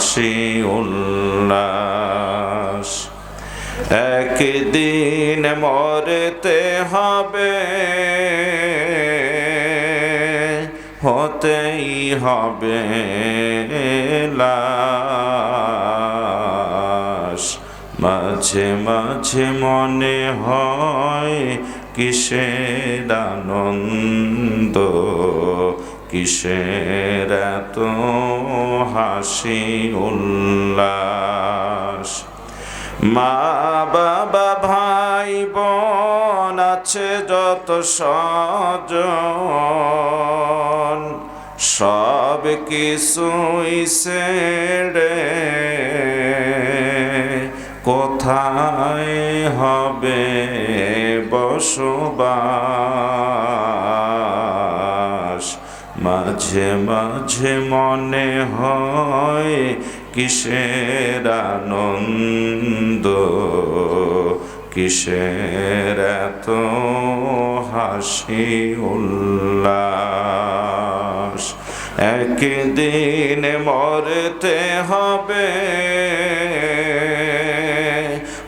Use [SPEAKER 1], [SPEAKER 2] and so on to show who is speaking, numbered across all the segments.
[SPEAKER 1] হাসি উল্লাস একদিন মরতে হবে হতেই হবে লাশ। মাঝে মাঝে মনে হয় কিসের আনন্দ। কিসের এত হাসি উল্লাস? মা বাবা, ভাই বোন আছে যত সজন সব কিছুই সেরে কোথায় হবে বসবাস? মাঝে মাঝে মনে হয় কিসের আনন্দ, কিসের এত হাসি উল্লাস। একদিন মরতে হবে,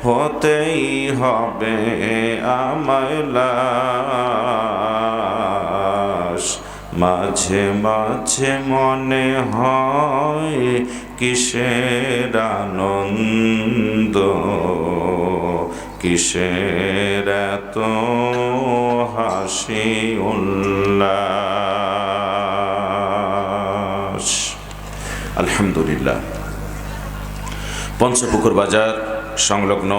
[SPEAKER 1] হতেই হবে আমায় লাশ। মাঝে মাঝে মনে হয় কিসের আনন্দ? কিসের এত হাসি উল্লাস? আলহামদুলিল্লাহ। পঞ্চপুকুর বাজার সংলগ্ন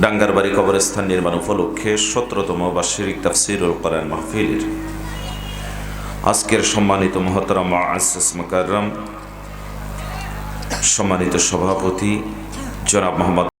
[SPEAKER 1] ডাঙ্গারবাড়ি কবরস্থান নির্মাণ উপলক্ষে সতেরোতম বার্ষিক তাফসিরুল কোরআন মাহফিলের আজকের সম্মানিত মহতরম আসিস মুকাররম সম্মানিত সভাপতি জনাব মোহাম্মদ